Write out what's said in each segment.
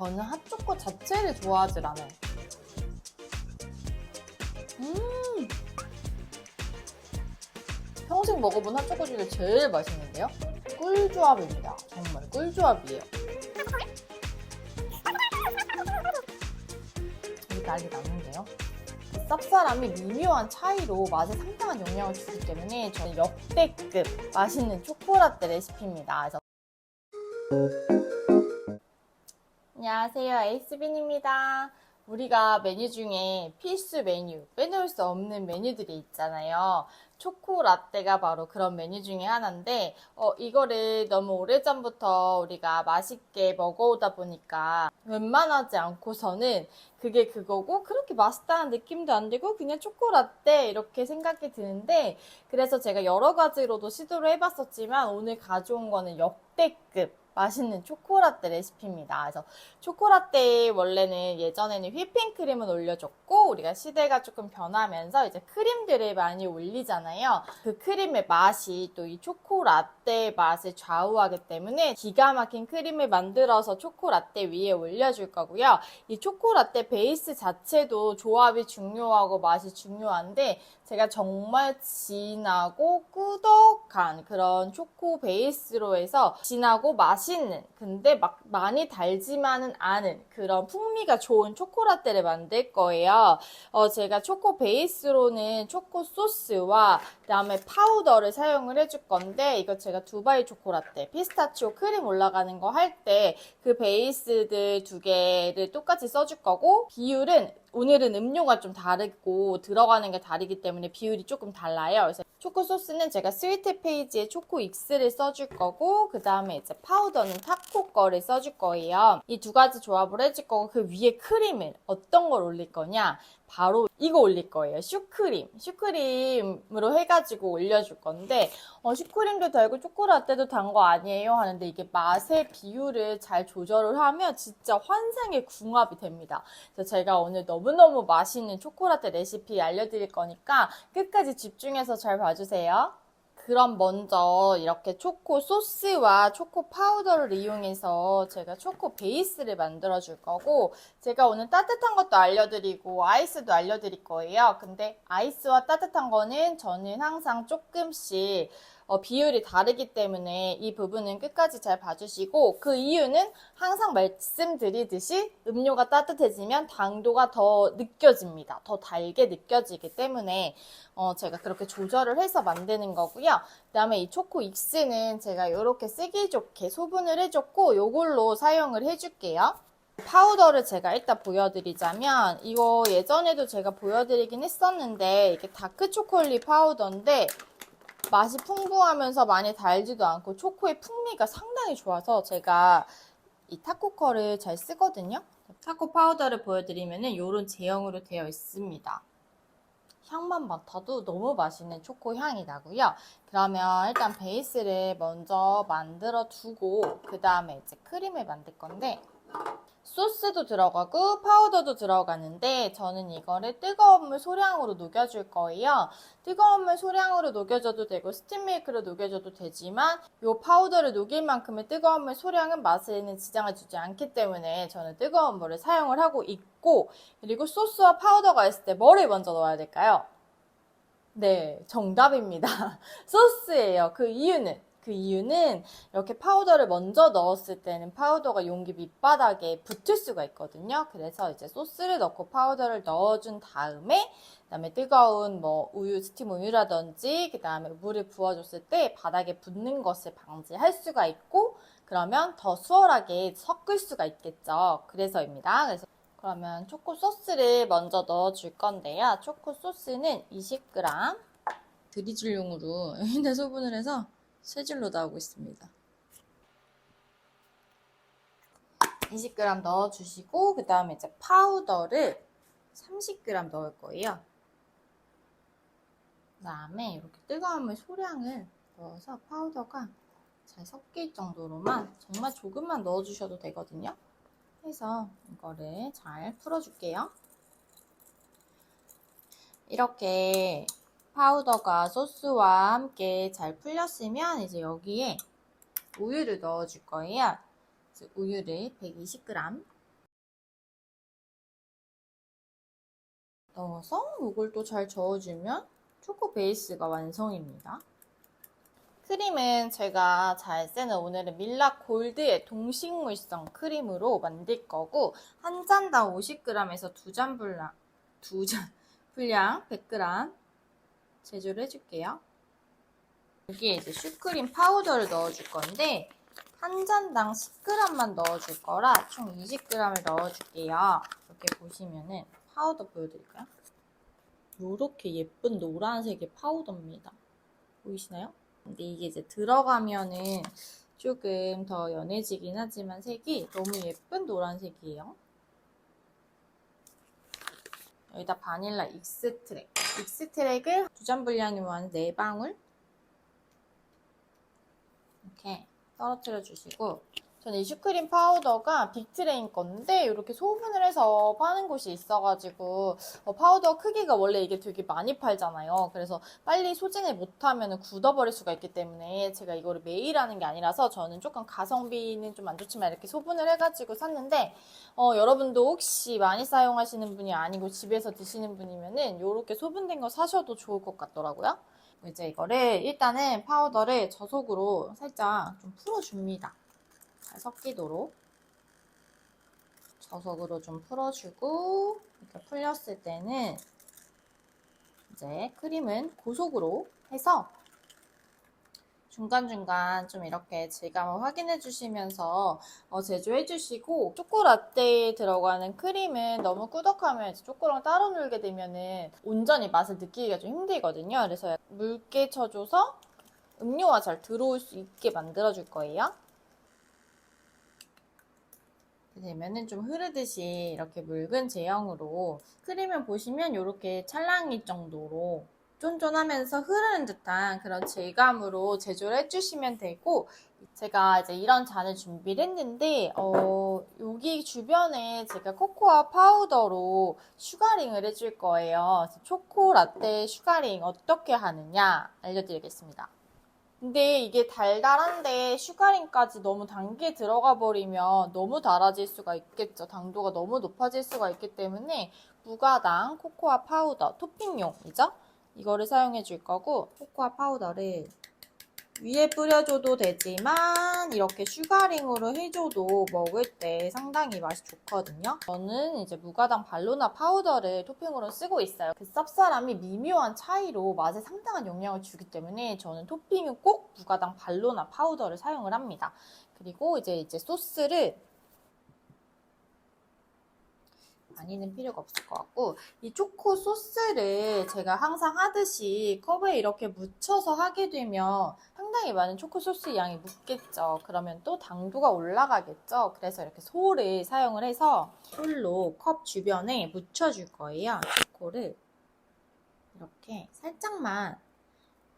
저는 핫초코 자체를 좋아하질 않아요. 음! 평생 먹어본 핫초코 중에 제일 맛있는데요? 꿀조합입니다. 정말 꿀조합이에요. 이 난리 났는데요? 쌉싸람이 미묘한 차이로 맛에 상당한 영향을 주기 때문에 저는 역대급 맛있는 초코라떼 레시피입니다. 그래서 안녕하세요. 에이스빈입니다. 우리가 메뉴 중에 필수 메뉴, 빼놓을 수 없는 메뉴들이 있잖아요. 초코 라떼가 바로 그런 메뉴 중에 하나인데, 어, 이거를 너무 오래전부터 우리가 맛있게 먹어오다 보니까 웬만하지 않고서는 그게 그거고, 그렇게 맛있다는 느낌도 안 들고, 그냥 초코 라떼 이렇게 생각이 드는데, 그래서 제가 여러 가지로도 시도를 해봤었지만, 오늘 가져온 거는 역대급 맛있는 초코라떼 레시피입니다. 그래서 초코라떼 원래는 예전에는 휘핑크림을 올려줬고 우리가 시대가 조금 변하면서 이제 크림들을 많이 올리잖아요. 그 크림의 맛이 또 이 초코라떼 맛을 좌우하기 때문에 기가 막힌 크림을 만들어서 초코라떼 위에 올려줄 거고요. 이 초코라떼 베이스 자체도 조합이 중요하고 맛이 중요한데 제가 정말 진하고 꾸덕한 그런 초코 베이스로 해서 진하고 맛있는 근데 막 많이 달지만은 않은 그런 풍미가 좋은 초코라떼를 만들 거예요. 어, 제가 초코 베이스로는 초코 소스와 그다음에 파우더를 사용을 해줄 건데 이거 제가 두바이 초코라떼 피스타치오 크림 올라가는 거 할 때 그 베이스들 두 개를 똑같이 써줄 거고 비율은 오늘은 음료가 좀 다르고 들어가는 게 다르기 때문에 비율이 조금 달라요. 그래서 초코 소스는 제가 스위트 페이지에 초코 익스를 써줄 거고 그 다음에 이제 파우더는 타코 거를 써줄 거예요. 이 두 가지 조합을 해줄 거고 그 위에 크림을 어떤 걸 올릴 거냐? 바로 이거 올릴 거예요. 슈크림. 슈크림으로 해가지고 올려줄 건데 어, 슈크림도 달고 초코라떼도 단 거 아니에요? 하는데 이게 맛의 비율을 잘 조절을 하면 진짜 환상의 궁합이 됩니다. 그래서 제가 오늘 너무너무 맛있는 초코라떼 레시피 알려드릴 거니까 끝까지 집중해서 잘 봐주세요. 그럼 먼저 이렇게 초코 소스와 초코 파우더를 이용해서 제가 초코 베이스를 만들어 줄 거고 제가 오늘 따뜻한 것도 알려드리고 아이스도 알려드릴 거예요. 근데 아이스와 따뜻한 거는 저는 항상 조금씩 어, 비율이 다르기 때문에 이 부분은 끝까지 잘 봐주시고 그 이유는 항상 말씀드리듯이 음료가 따뜻해지면 당도가 더 느껴집니다. 더 달게 느껴지기 때문에 어, 제가 그렇게 조절을 해서 만드는 거고요. 그 다음에 이 초코 익스는 제가 이렇게 쓰기 좋게 소분을 해줬고 이걸로 사용을 해줄게요. 파우더를 제가 일단 보여드리자면 이거 예전에도 제가 보여드리긴 했었는데 이게 다크 초콜릿 파우더인데 맛이 풍부하면서 많이 달지도 않고 초코의 풍미가 상당히 좋아서 제가 이 타코커를 잘 쓰거든요. 타코 파우더를 보여드리면은 이런 제형으로 되어 있습니다. 향만 맡아도 너무 맛있는 초코 향이 나고요. 그러면 일단 베이스를 먼저 만들어 두고 그 다음에 이제 크림을 만들 건데 소스도 들어가고 파우더도 들어가는데 저는 이거를 뜨거운 물 소량으로 녹여줄 거예요. 뜨거운 물 소량으로 녹여줘도 되고 스팀 밀크로 녹여줘도 되지만 이 파우더를 녹일 만큼의 뜨거운 물 소량은 맛에는 지장을 주지 않기 때문에 저는 뜨거운 물을 사용을 하고 있고 그리고 소스와 파우더가 있을 때 뭐를 먼저 넣어야 될까요? 네, 정답입니다. 소스예요. 그 이유는 그 이유는 이렇게 파우더를 먼저 넣었을 때는 파우더가 용기 밑바닥에 붙을 수가 있거든요. 그래서 이제 소스를 넣고 파우더를 넣어준 다음에 그다음에 뜨거운 뭐 우유 스팀 우유라든지 그다음에 물을 부어줬을 때 바닥에 붙는 것을 방지할 수가 있고 그러면 더 수월하게 섞을 수가 있겠죠. 그래서입니다. 그래서 그러면 초코 소스를 먼저 넣어줄 건데요. 초코 소스는 20g 드리즐용으로 흰내 소분을 해서 세질로 나오고 있습니다. 20g 넣어주시고 그 다음에 이제 파우더를 30g 넣을 거예요. 그 다음에 이렇게 뜨거운 물 소량을 넣어서 파우더가 잘 섞일 정도로만 정말 조금만 넣어주셔도 되거든요. 해서 이거를 잘 풀어줄게요. 이렇게 파우더가 소스와 함께 잘 풀렸으면 이제 여기에 우유를 넣어 줄 거예요. 우유를 120g 넣어서 이걸 또 잘 저어주면 초코 베이스가 완성입니다. 크림은 제가 잘 쓰는 오늘은 밀라 골드의 동식물성 크림으로 만들 거고 한 잔당 50g에서 두 잔 분량 두 잔 분량 100g 제조를 해줄게요. 여기에 이제 슈크림 파우더를 넣어줄 건데 한 잔당 10g만 넣어줄 거라 총 20g을 넣어줄게요. 이렇게 보시면은 파우더 보여드릴까요? 이렇게 예쁜 노란색의 파우더입니다. 보이시나요? 근데 이게 이제 들어가면은 조금 더 연해지긴 하지만 색이 너무 예쁜 노란색이에요. 여기다 바닐라 익스트랙. 익스트랙을 두 잔 분량이면 4방울 이렇게 떨어뜨려 주시고 저는 이 슈크림 파우더가 빅트레인 건데 이렇게 소분을 해서 파는 곳이 있어가지고 어, 파우더 크기가 원래 이게 되게 많이 팔잖아요. 그래서 빨리 소진을 못하면 굳어버릴 수가 있기 때문에 제가 이거를 매일 하는 게 아니라서 저는 조금 가성비는 좀 안 좋지만 이렇게 소분을 해가지고 샀는데 어, 여러분도 혹시 많이 사용하시는 분이 아니고 집에서 드시는 분이면은 이렇게 소분된 거 사셔도 좋을 것 같더라고요. 이제 이거를 일단은 파우더를 저속으로 살짝 좀 풀어줍니다. 잘 섞이도록 저속으로 좀 풀어주고 이렇게 풀렸을 때는 이제 크림은 고속으로 해서 중간중간 좀 이렇게 질감을 확인해 주시면서 어, 제조해 주시고 초코라떼에 들어가는 크림은 너무 꾸덕하면 초코랑 따로 놀게 되면은 온전히 맛을 느끼기가 좀 힘들거든요. 그래서 묽게 쳐줘서 음료와 잘 들어올 수 있게 만들어 줄 거예요. 되면은 좀 흐르듯이 이렇게 묽은 제형으로 크림을 보시면 이렇게 찰랑일 정도로 쫀쫀하면서 흐르는 듯한 그런 질감으로 제조를 해주시면 되고 제가 이제 이런 잔을 준비를 했는데 어, 여기 주변에 제가 코코아 파우더로 슈가링을 해줄 거예요. 초코 라떼 슈가링 어떻게 하느냐 알려드리겠습니다. 근데 이게 달달한데 슈가링까지 너무 단게 들어가 버리면 너무 달아질 수가 있겠죠. 당도가 너무 높아질 수가 있기 때문에 무가당 코코아 파우더 토핑용이죠. 이거를 사용해 줄 거고 코코아 파우더를 위에 뿌려줘도 되지만 이렇게 슈가링으로 해줘도 먹을 때 상당히 맛이 좋거든요. 저는 이제 무가당 발로나 파우더를 토핑으로 쓰고 있어요. 그 쌉싸람이 미묘한 차이로 맛에 상당한 영향을 주기 때문에 저는 토핑은 꼭 무가당 발로나 파우더를 사용을 합니다. 그리고 이제 이제 소스를 많이는 필요가 없을 것 같고 이 초코 소스를 제가 항상 하듯이 컵에 이렇게 묻혀서 하게 되면 상당히 많은 초코 소스 양이 묻겠죠. 그러면 또 당도가 올라가겠죠. 그래서 이렇게 솔을 사용을 해서 솔로 컵 주변에 묻혀줄 거예요. 초코를 이렇게 살짝만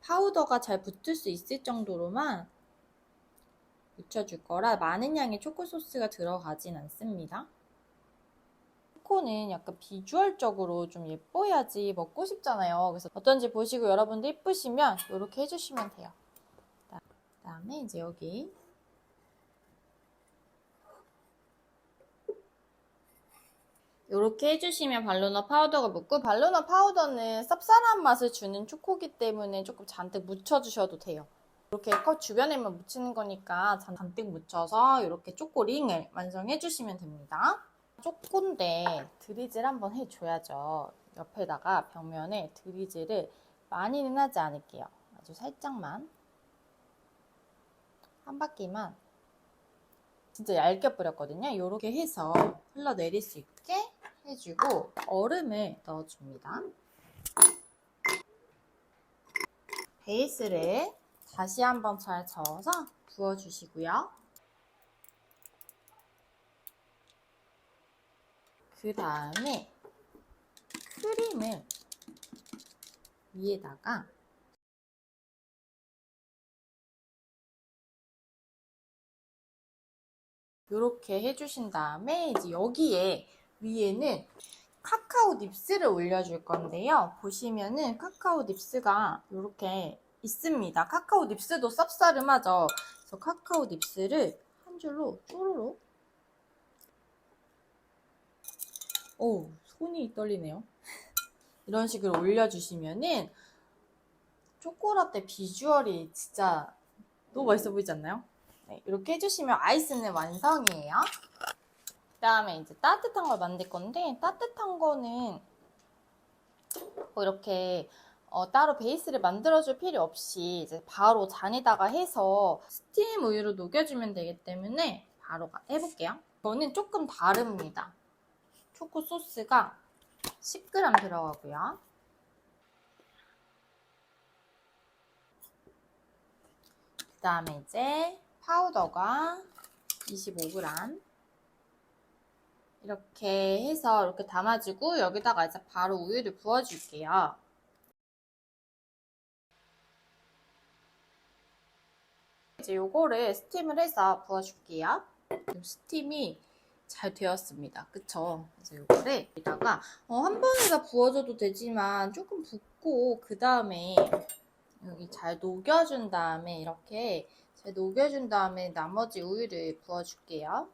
파우더가 잘 붙을 수 있을 정도로만 묻혀줄 거라 많은 양의 초코 소스가 들어가진 않습니다. 초코는 약간 비주얼적으로 좀 예뻐야지 먹고 싶잖아요. 그래서 어떤지 보시고 여러분도 예쁘시면 이렇게 해주시면 돼요. 그 다음에 이제 여기 이렇게 해주시면 발로나 파우더가 묻고 발로나 파우더는 쌉쌀한 맛을 주는 초코기 때문에 조금 잔뜩 묻혀주셔도 돼요. 이렇게 컵 주변에만 묻히는 거니까 잔뜩 묻혀서 이렇게 초코 링을 완성해주시면 됩니다. 초코인데 드리즐 한번 해줘야죠. 옆에다가 벽면에 드리즐을 많이는 하지 않을게요. 아주 살짝만 한 바퀴만 진짜 얇게 뿌렸거든요. 이렇게 해서 흘러내릴 수 있게 해주고 얼음을 넣어줍니다. 베이스를 다시 한번 잘 저어서 부어주시고요. 그 다음에 크림을 위에다가 이렇게 해주신 다음에 이제 여기에 위에는 카카오 닙스를 올려줄 건데요. 보시면은 카카오 닙스가 이렇게 있습니다. 카카오 닙스도 쌉싸름하죠. 그래서 카카오 닙스를 한 줄로 쪼로록 오, 손이 떨리네요. 이런 식으로 올려주시면은 초코라떼 비주얼이 진짜 너무 맛있어 보이지 않나요? 네, 이렇게 해주시면 아이스는 완성이에요. 그 다음에 이제 따뜻한 걸 만들 건데 따뜻한 거는 뭐 이렇게 어, 따로 베이스를 만들어줄 필요 없이 이제 바로 잔에다가 해서 스팀 우유로 녹여주면 되기 때문에 바로 가- 해볼게요. 저는 조금 다릅니다. 초코 소스가 10g 들어가고요. 그 다음에 이제 파우더가 25g 이렇게 해서 이렇게 담아주고 여기다가 이제 바로 우유를 부어줄게요. 이제 요거를 스팀을 해서 부어줄게요. 스팀이 잘 되었습니다. 그쵸? 그래서 요거를 여기다가 어, 한 번에 다 부어줘도 되지만 조금 붓고 그 다음에 여기 잘 녹여준 다음에 이렇게 잘 녹여준 다음에 나머지 우유를 부어줄게요.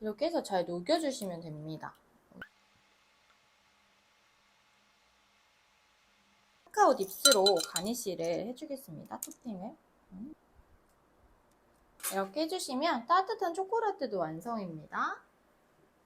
이렇게 해서 잘 녹여주시면 됩니다. 카카오 닙스로 가니쉬를 해주겠습니다. 토핑을. 음. 이렇게 해주시면 따뜻한 초코라떼도 완성입니다.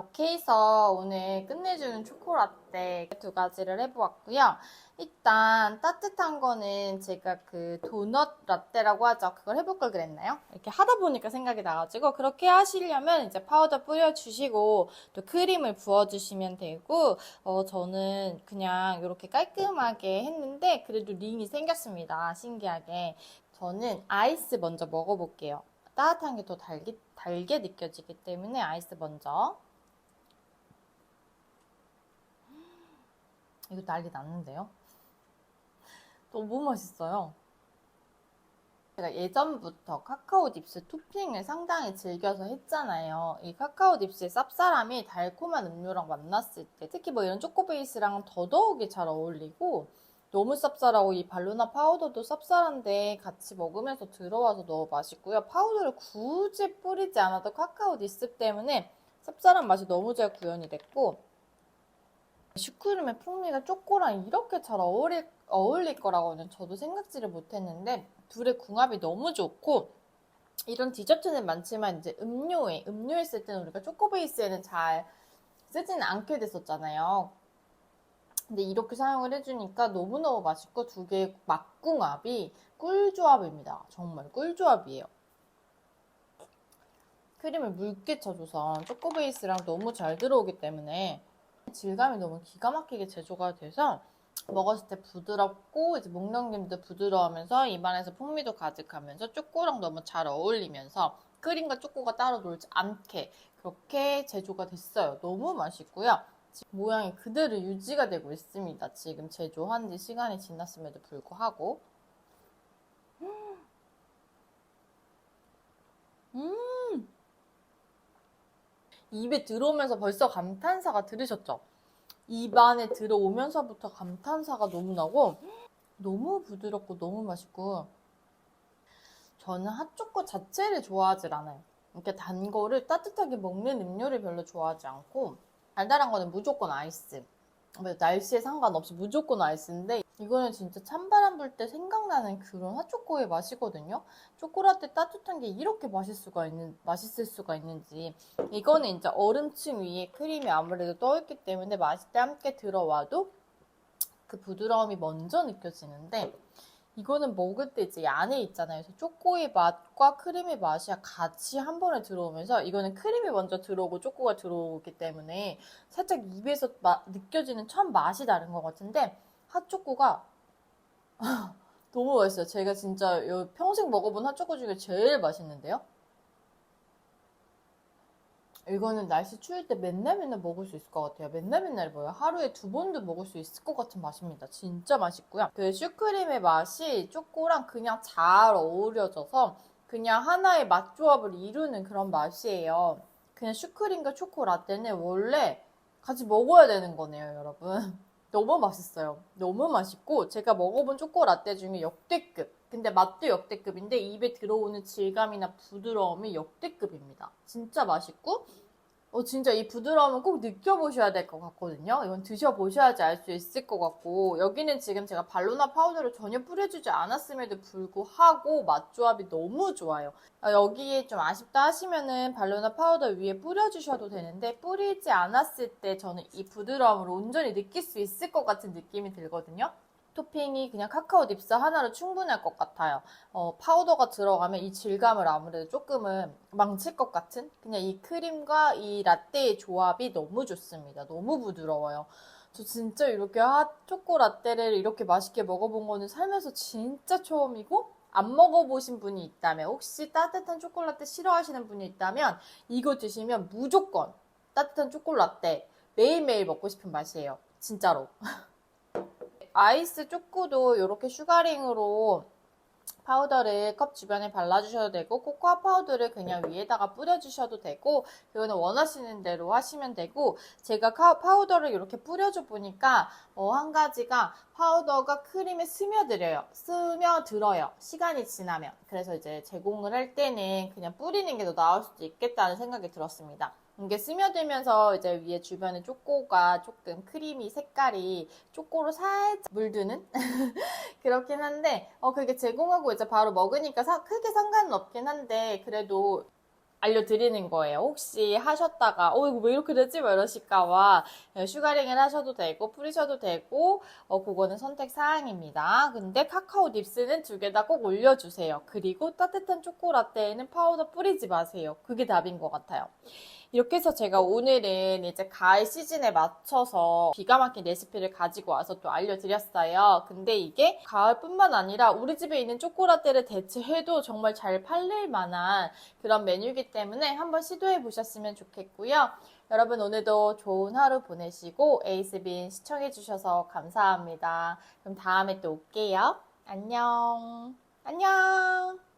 이렇게 해서 오늘 끝내주는 초코라떼 두 가지를 해보았고요. 일단 따뜻한 거는 제가 그 도넛 라떼라고 하죠. 그걸 해볼 걸 그랬나요? 이렇게 하다 보니까 생각이 나가지고 그렇게 하시려면 이제 파우더 뿌려주시고 또 크림을 부어주시면 되고 어, 저는 그냥 이렇게 깔끔하게 했는데 그래도 링이 생겼습니다. 신기하게. 저는 아이스 먼저 먹어볼게요. 따뜻한 게 더 달게, 달게 느껴지기 때문에 아이스 먼저. 이거 난리 났는데요? 너무 맛있어요. 제가 예전부터 카카오 닙스 토핑을 상당히 즐겨서 했잖아요. 이 카카오 닙스의 쌉싸람이 달콤한 음료랑 만났을 때 특히 뭐 이런 초코 베이스랑 더더욱이 잘 어울리고 너무 쌉쌀하고 이 발로나 파우더도 쌉쌀한데 같이 먹으면서 들어와서 너무 맛있고요. 파우더를 굳이 뿌리지 않아도 카카오 닙스 때문에 쌉쌀한 맛이 너무 잘 구현이 됐고 슈크림의 풍미가 초코랑 이렇게 잘 어울릴, 어울릴 거라고는 저도 생각지를 못했는데 둘의 궁합이 너무 좋고 이런 디저트는 많지만 이제 음료에 음료에 쓸 때는 우리가 초코 베이스에는 잘 쓰지는 않게 됐었잖아요. 근데 이렇게 사용을 해주니까 너무너무 맛있고 두 개의 맛궁합이 꿀조합입니다. 정말 꿀조합이에요. 크림을 묽게 쳐줘서 초코 베이스랑 너무 잘 들어오기 때문에 질감이 너무 기가 막히게 제조가 돼서 먹었을 때 부드럽고 이제 목 넘김도 부드러우면서 입안에서 풍미도 가득하면서 초코랑 너무 잘 어울리면서 크림과 초코가 따로 놀지 않게 그렇게 제조가 됐어요. 너무 맛있고요. 모양이 그대로 유지가 되고 있습니다. 지금 제조한 지 시간이 지났음에도 불구하고. 음! 입에 들어오면서 벌써 감탄사가 들으셨죠? 입 안에 들어오면서부터 감탄사가 너무 나고 너무 부드럽고 너무 맛있고 저는 핫초코 자체를 좋아하질 않아요. 이렇게 단 거를 따뜻하게 먹는 음료를 별로 좋아하지 않고 달달한 거는 무조건 아이스. 뭐 날씨에 상관없이 무조건 아이스인데 이거는 진짜 찬바람 불 때 생각나는 그런 핫초코의 맛이거든요. 초코라떼 따뜻한 게 이렇게 맛있을 수가 있는 맛있을 수가 있는지 이거는 이제 얼음층 위에 크림이 아무래도 떠있기 때문에 때 함께 들어와도 그 부드러움이 먼저 느껴지는데 이거는 먹을 때 이제 이 안에 있잖아요. 그래서 초코의 맛과 크림의 맛이 같이 한 번에 들어오면서 이거는 크림이 먼저 들어오고 초코가 들어오기 때문에 살짝 입에서 마- 느껴지는 첫 맛이 다른 것 같은데 핫초코가 너무 맛있어요. 제가 진짜 요 평생 먹어본 핫초코 중에 제일 맛있는데요. 이거는 날씨 추울 때 맨날 맨날 먹을 수 있을 것 같아요. 맨날 맨날 뭐요? 하루에 두 번도 먹을 수 있을 것 같은 맛입니다. 진짜 맛있고요. 그 슈크림의 맛이 초코랑 그냥 잘 어우러져서 그냥 하나의 맛 조합을 이루는 그런 맛이에요. 그냥 슈크림과 초코 라떼는 원래 같이 먹어야 되는 거네요, 여러분. 너무 맛있어요. 너무 맛있고 제가 먹어본 초코 라떼 중에 역대급. 근데 맛도 역대급인데 입에 들어오는 질감이나 부드러움이 역대급입니다. 진짜 맛있고 어, 진짜 이 부드러움은 꼭 느껴보셔야 될 것 같거든요. 이건 드셔보셔야지 알 수 있을 것 같고, 여기는 지금 제가 발로나 파우더를 전혀 뿌려주지 않았음에도 불구하고 맛 조합이 너무 좋아요. 아, 여기에 좀 아쉽다 하시면은 발로나 파우더 위에 뿌려주셔도 되는데, 뿌리지 않았을 때 저는 이 부드러움을 온전히 느낄 수 있을 것 같은 느낌이 들거든요. 토핑이 그냥 카카오 닙스 하나로 충분할 것 같아요. 어, 파우더가 들어가면 이 질감을 아무래도 조금은 망칠 것 같은 그냥 이 크림과 이 라떼의 조합이 너무 좋습니다. 너무 부드러워요. 저 진짜 이렇게 핫 초코 라떼를 이렇게 맛있게 먹어본 거는 살면서 진짜 처음이고 안 먹어보신 분이 있다면 혹시 따뜻한 초콜라떼 싫어하시는 분이 있다면 이거 드시면 무조건 따뜻한 초콜라떼 매일매일 먹고 싶은 맛이에요. 진짜로. 아이스 초코도 이렇게 슈가링으로 파우더를 컵 주변에 발라주셔도 되고 코코아 파우더를 그냥 위에다가 뿌려주셔도 되고 이거는 원하시는 대로 하시면 되고 제가 카- 파우더를 이렇게 뿌려줘 보니까 어, 한 가지가 파우더가 크림에 스며들어요. 스며들어요. 시간이 지나면. 그래서 이제 제공을 할 때는 그냥 뿌리는 게 더 나을 수도 있겠다는 생각이 들었습니다 이게 스며들면서 이제 위에 주변에 초코가 조금 크림이 색깔이 초코로 살짝 물드는 그렇긴 한데 어 그게 제공하고 이제 바로 먹으니까 사- 크게 상관은 없긴 한데 그래도 알려드리는 거예요. 혹시 하셨다가 어 이거 왜 이렇게 되지? 막 이러실까봐 예, 슈가링을 하셔도 되고 뿌리셔도 되고 어 그거는 선택 사항입니다. 근데 카카오 닙스는 두 개 다 꼭 올려주세요. 그리고 따뜻한 초코 라떼에는 파우더 뿌리지 마세요. 그게 답인 것 같아요. 이렇게 해서 제가 오늘은 이제 가을 시즌에 맞춰서 기가 막힌 레시피를 가지고 와서 또 알려드렸어요. 근데 이게 가을뿐만 아니라 우리 집에 있는 초코라떼를 대체해도 정말 잘 팔릴 만한 그런 메뉴이기 때문에 한번 시도해 보셨으면 좋겠고요. 여러분 오늘도 좋은 하루 보내시고 에이스빈 시청해 주셔서 감사합니다. 그럼 다음에 또 올게요. 안녕. 안녕.